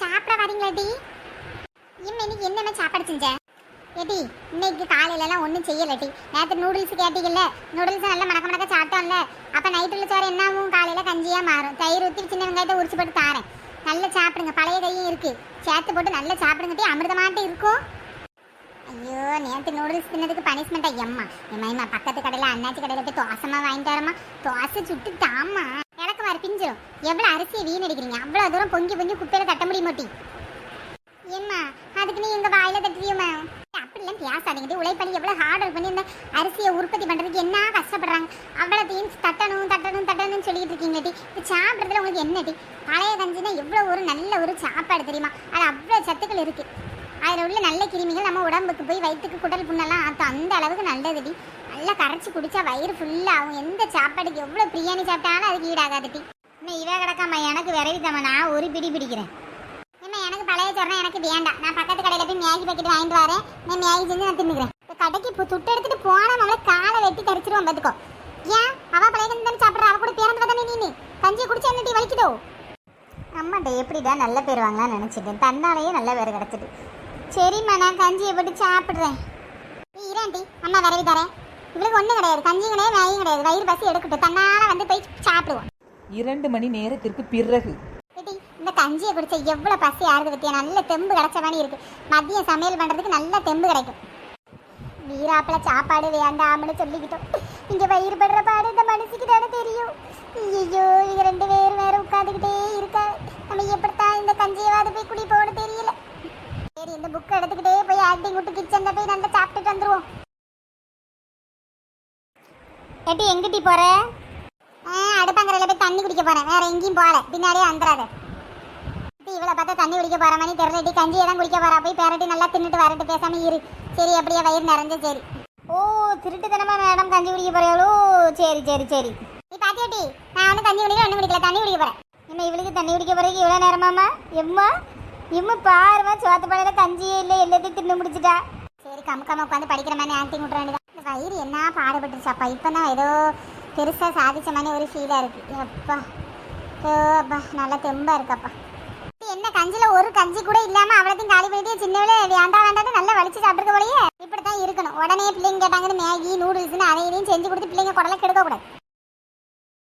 சாப்பிட வரீங்களாடி இம்மா இன்னைக்கு என்னென்ன சாப்பாடு செஞ்ச? ஏடி இன்னைக்கு காலையில எல்லாம் ஒன்றும் செய்யலடி. நேற்று நூடுல்ஸ் கேட்டீங்கல்ல நூடுல்ஸ் நல்லா மணக்க மணக்க சாப்பிட்டோம்ல. அப்போ நைட்டுள்ள சோறு என்னாவும்? காலையில கஞ்சியாக மாறும். தயிர் ஊற்றி சின்ன வெங்காயத்தை உரிச்சு போட்டு தாரேன். நல்லா சாப்பிடுங்க பழைய கையும் இருக்கு. சேர்த்து போட்டு நல்லா சாப்பிடுங்கட்டி அமிர்தமாட்டே இருக்கும் ஐயோ நேற்று நூடுல்ஸ் தின்னதுக்கு பனிஷ்மெண்ட்டா எம்மா. எம்மா பக்கத்து கடையில் அண்ணாச்சி கடையில் போய் தோசமாக வாங்கிட்டு வரமா தோசை சுட்டு தாம்மா எனக்கு பிஞ்சிரும். எவ்வளோ அரிசியை வீணடிக்கிறீங்க? அவ்வளோ தூரம் பொங்கி பொங்கி குப்பையில தட்ட முடிய மாட்டி ஏம்மா அதுக்கு நீ எங்க வாயில தட்டுவியுமா அப்படிலாம் பேசாதீங்க உழைப்படி எவ்வளவு ஹார்ட் ஒர்க் பண்ணி இந்த அரிசியை உற்பத்தி பண்றதுக்கு என்ன கஷ்டப்படுறாங்க? அவ்வளோத்தையும் தட்டணும் தட்டணும் தட்டணும்னு சொல்லிட்டு இருக்கீங்கடி இது சாப்பிட்றதுல உங்களுக்கு என்னடி பழைய கஞ்சினா எவ்வளோ ஒரு நல்ல ஒரு சாப்பாடு தெரியுமா? அது அவ்வளோ சத்துக்கள் இருக்கு. அதில் உள்ள நல்ல கிருமிகள் நம்ம உடம்புக்கு போய் வயிற்றுக்கு குடல் புண்ணெல்லாம் ஆற்றும் அந்த அளவுக்கு நல்லதுடி. நல்லா கரைச்சி குடிச்சா வயிறு ஃபுல்லாகும் எந்த சாப்பாடுக்கு எவ்வளோ பிரியாணி சாப்பிட்டாலும் அதுக்கு ஈடாகாதுடி. இன்னும் இவ கிடக்காம எனக்கு விரைவி நான் ஒரு பிடி பிடிக்கிறேன். ஏம்மா எனக்கு பழைய சோறுனா எனக்கு வேண்டாம் நான் பக்கத்து கடையில் போய் மேகி பாக்கெட் வாங்கிட்டு வரேன். நான் மேகி செஞ்சு நான் தின்னுக்கிறேன். கடைக்கு இப்போ துட்டு எடுத்துட்டு போனால் நம்மளை காலை வெட்டி கரைச்சிருவோம் பார்த்துக்கோ ஏன்? அவ பழைய தானே சாப்பிட்ற. அவ கூட பேருந்து தானே நீ கஞ்சியை குடிச்சா என்ன டீ வலிக்குதோ? அம்மாட்ட எப்படிடா? நல்ல பேர் வாங்கலாம்னு நினச்சிட்டேன். தன்னாலேயே நல்ல பேர் கிடச்சிட்டு சரிம்மா நான் கஞ்சியை போட்டு சாப்பிட்றேன். இரேன்டி அம்மா வரவி தரேன். இவளுக்கு ஒன்றும் கிடையாது கஞ்சி கிடையாது மேகியும் கிடையாது. வயிறு பசி எடுக்கட்டும் தன்னால வந்து போய் சாப்பிடுவோம். இரண்டு மணி நேரத்திற்கு பிறகு. இந்த கஞ்சியை குடிச்சா எவ்வளவு பசி ஆறுது பத்தியா? நல்ல தெம்பு கிடைச்ச மாதிரி இருக்கு. மதியம் சமையல் பண்றதுக்கு நல்ல தெம்பு கிடைக்கும். வீராப்புல சாப்பாடு வேண்டாம்னு சொல்லிக்கிட்டோம். இங்க வயிறு படுற பாடு இந்த மனசுக்கு தானே தெரியும். புக் எடுத்துக்கிட்டே போய் ஆக்டிங் விட்டு கிச்சன்ல போய் நல்லா சாப்பிட்டுட்டு வந்துருவோம். ஏட்டி எங்கிட்டி போற? அடுப்பாங்கரையில போய் தண்ணி குடிக்க போறேன். வேற எங்கேயும் போகல. பின்னாடியே வந்துடாத இவளை பார்த்தா தண்ணி குடிக்க போற மாதிரி தெரியலடி கஞ்சியை தான் குடிக்க போறா. போய் பேரட்டி நல்லா தின்னுட்டு வரட்டு. பேசாம இரு. சரி அப்படியே வயிறு நிறைஞ்ச சரி. ஓ திருட்டுத்தனமா மேடம் கஞ்சி குடிக்க போறீங்களோ சரி சரி சரி. நீ பாத்தியாட்டி நான் வந்து கஞ்சி குடிக்கல ஒன்றும் குடிக்கல. தண்ணி குடிக்க போறேன். இம்மா இவளுக்கு தண்ணி குடிக்க போறதுக்கு இவ்வளோ நேரமாமா எம்மா? இம்மா பாருமா சோத்து பழையில கஞ்சியே இல்லை எல்லாத்தையும் தின்னு முடிச்சிட்டா. சரி கமுக்காம உட்காந்து படிக்கிற மாதிரி ஆக்டிங் விட்ற வேண்டியதான் இந்த வயிறு என்ன பாடுபட்டுருச்சாப்பா இப்போ தான் ஏதோ பெருசாக சாதிச்ச மாதிரி ஒரு ஃபீலாக இருக்கு. எப்பா. ஓ அப்பா நல்லா தெம்பாக இருக்கப்பா. என்ன கஞ்சில ஒரு கஞ்சி கூட இல்லாம அவ்வளோத்தையும் காலி பண்ணிட்டு சின்னவளே வேண்டாம் வேண்டாம் நல்லா வலிச்சு சாப்பிட்டுக்க போலயே. இப்படித்தான் இருக்கணும். உடனே பிள்ளைங்க கேட்டாங்கன்னு மேகி நூடுல்ஸ்னு அதை இதையும் செஞ்சு கொடுத்து பிள்ளைங்க குடலை கெடுக்கக்கூடாது.